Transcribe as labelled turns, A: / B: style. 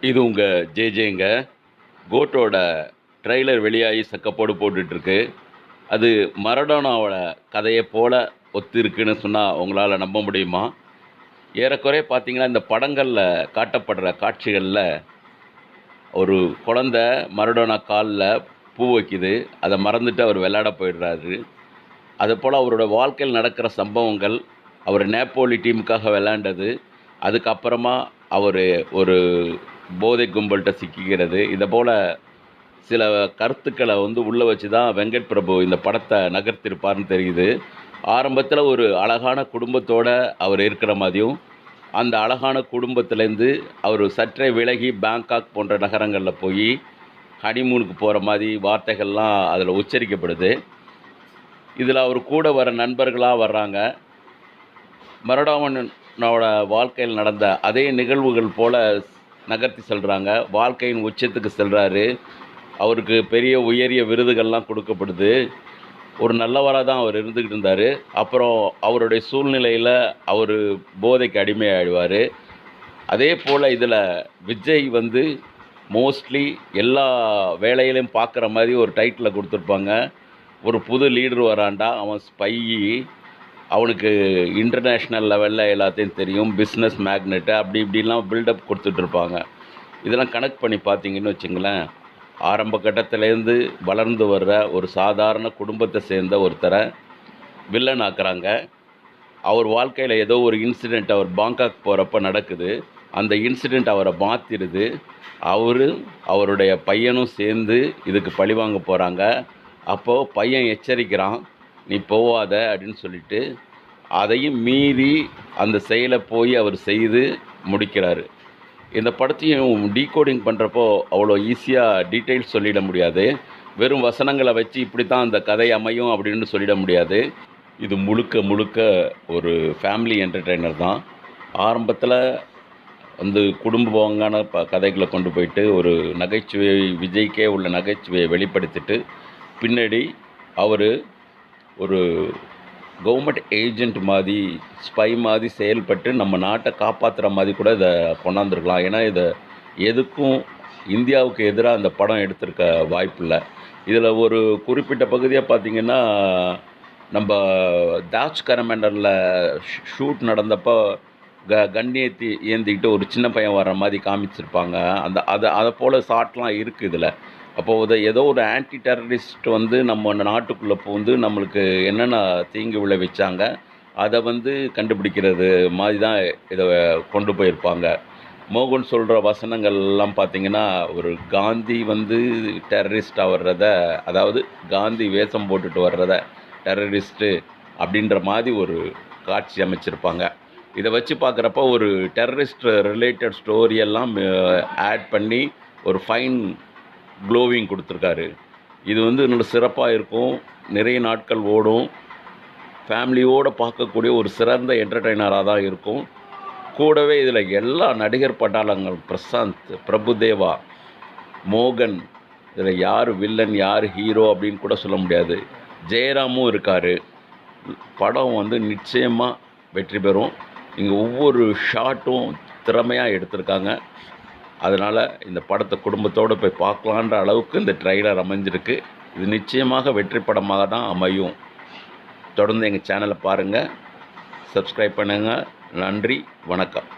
A: இது உங்கள் ஜேஜேங்க. கோட்டோட ட்ரெய்லர் வெளியாகி சக்கப்போடு போட்டுட்ருக்கு. அது மரடோனாவோட கதையை போல் ஒத்து இருக்குன்னு சொன்னால் உங்களால் நம்ப முடியுமா? ஏறக்குறைய பார்த்தீங்கன்னா இந்த படங்களில் காட்டப்படுற காட்சிகளில் ஒரு குழந்த மரடோனா காலில் பூ வைக்குது. அதை மறந்துட்டு அவர் விளையாட போயிடுறாரு. அது போல் அவரோட வாழ்க்கையில் நடக்கிற சம்பவங்கள் அவர் நேப்போலி டீமுக்காக விளையாண்டது. அதுக்கப்புறமா அவர் ஒரு போதை கும்பல்கிட்ட சிக்கிக்கிறது. இதை போல் சில கருத்துக்களை வந்து உள்ளே வச்சு தான் வெங்கட் பிரபு இந்த படத்தை நகர்த்திருப்பார்னு தெரியுது. ஆரம்பத்தில் ஒரு அழகான குடும்பத்தோடு அவர் இருக்கிற மாதிரியும் அந்த அழகான குடும்பத்துலேருந்து அவர் சற்றே விலகி பேங்காக் போன்ற நகரங்களில் போய் ஹனிமூனுக்கு போகிற மாதிரி வார்த்தைகள்லாம் அதில் உச்சரிக்கப்படுது. இதில் அவர் கூட வர நண்பர்களாக வர்றாங்க. மரடாமனோட வாழ்க்கையில் நடந்த அதே நிகழ்வுகள் போல் நகர்த்தி செல்கிறாங்க வாழ்க்கையின் உச்சத்துக்கு செல்கிறாரு அவருக்கு பெரிய உயரிய விருதுகள்லாம் கொடுக்கப்படுது. ஒரு நல்லவராக தான் அவர் இருந்துக்கிட்டு இருந்தார். அப்புறம் அவருடைய சூழ்நிலையில் அவர் போதைக்கு அடிமையாகிடுவார் அதே போல் இதில் விஜய் வந்து மோஸ்ட்லி எல்லா வேலையிலையும் பார்க்குற மாதிரி ஒரு டைட்டில் கொடுத்துருப்பாங்க. ஒரு புது லீடர் வராண்டா அவன் ஸ்பையி அவனுக்கு இன்டர்நேஷ்னல் லெவலில் எல்லாத்தையும் தெரியும் பிஸ்னஸ் மேக்னெட்டு அப்படி இப்படிலாம் பில்டப் கொடுத்துட்ருப்பாங்க. இதெல்லாம் கனெக்ட் பண்ணி பார்த்தீங்கன்னு வச்சுங்களேன் ஆரம்ப கட்டத்திலேருந்து வளர்ந்து வர்ற ஒரு சாதாரண குடும்பத்தை சேர்ந்த ஒருத்தரை வில்லன் ஆக்குறாங்க. அவர் வாழ்க்கையில் ஏதோ ஒரு இன்சிடெண்ட் அவர் பாங்காக் போகிறப்ப நடக்குது. அந்த இன்சிடெண்ட் அவரை மாற்றிடுது அவரு அவருடைய பையனும் சேர்ந்து இதுக்கு பழிவாங்க போகிறாங்க அப்போது பையன் எச்சரிக்கிறான் நீ போவாத அப்படின்னு சொல்லிட்டு அதையும் மீறி அந்த செயலை போய் அவர் செய்து முடிக்கிறாரு. இந்த படத்தையும் டீகோடிங் பண்ணுறப்போ அவ்வளோ ஈஸியாக டீட்டெயில்ஸ் சொல்லிட முடியாது. வெறும் வசனங்களை வச்சு இப்படி தான் அந்த கதை அமையும் அப்படின்னு சொல்லிட முடியாது. இது முழுக்க முழுக்க ஒரு ஃபேமிலி என்டர்டெய்னர் தான். ஆரம்பத்தில் வந்து குடும்பங்கான ப கதைகளை கொண்டு போயிட்டு ஒரு நகைச்சுவை விஜய்க்கே உள்ள நகைச்சுவையை வெளிப்படுத்திட்டு பின்னாடி அவர் ஒரு கவர்மெண்ட் ஏஜென்ட் மாதிரி ஸ்பை மாதிரி செயல்பட்டு நம்ம நாட்டை காப்பாற்றுற மாதிரி கூட இதை கொண்டாந்துருக்கலாம். ஏன்னா இதை எதுக்கும் இந்தியாவுக்கு எதிராக அந்த படம் எடுத்திருக்க வாய்ப்பில்லை இதில் ஒரு குறிப்பிட்ட பகுதியாக பார்த்திங்கன்னா நம்ம தாஜ் கரமண்டரில் ஷூட் நடந்தப்போ க கண்ணியத்தி ஏற்றி ஏந்திக்கிட்டு ஒரு சின்ன பையன் வர்ற மாதிரி காமிச்சிருப்பாங்க. அந்த அதை அதை போல் ஷாட்லாம் இருக்குது இதில். அப்போது ஏதோ ஒரு ஆன்டி டெரரிஸ்ட் வந்து நம்ம நாட்டுக்குள்ளே பூந்து நம்மளுக்கு என்னென்ன தீங்கு விளைவிச்சாங்க அதை வந்து கண்டுபிடிக்கிறது மாதிரி தான் இதை கொண்டு போயிருப்பாங்க. மோகன் சொல்கிற வசனங்கள் எல்லாம் பார்த்திங்கன்னா ஒரு காந்தி வந்து டெரரிஸ்ட் வர்றத அதாவது காந்தி வேஷம் போட்டுட்டு வர்றத டெரரிஸ்ட்டு அப்படின்ற மாதிரி ஒரு காட்சி அமைச்சிருப்பாங்க. இதை வச்சு பார்க்குறப்ப ஒரு டெரரிஸ்ட் ரிலேட்டட் ஸ்டோரியெல்லாம் ஆட் பண்ணி ஒரு ஃபைன் க்ளோவிங் கொடுத்துருக்காரு. இது வந்து நல்ல சிறப்பாக இருக்கும். நிறைய நாட்கள் ஓடும். ஃபேமிலியோடு பார்க்கக்கூடிய ஒரு சிறந்த என்டர்டெய்னராக தான் இருக்கும். கூடவே இதில் எல்லா நடிகர் பட்டாளங்கள் பிரசாந்த் பிரபுதேவா மோகன் இதில் யார் வில்லன் யார் ஹீரோ அப்படின்னு கூட சொல்ல முடியாது. ஜெயராமும் இருக்கார். படம் வந்து நிச்சயமாக வெற்றி பெறும். இங்கே ஒவ்வொரு ஷாட்டும் திறமையாக எடுத்திருக்காங்க. அதனால் இந்த படத்தை குடும்பத்தோடு போய் பார்க்கலான்ற அளவுக்கு இந்த ட்ரெய்லர் அமைஞ்சிருக்கு. இது நிச்சயமாக வெற்றி படமாக தான் அமையும். தொடர்ந்து எங்கள் சேனலை பாருங்கள் சப்ஸ்கிரைப் பண்ணுங்கள் நன்றி. வணக்கம்.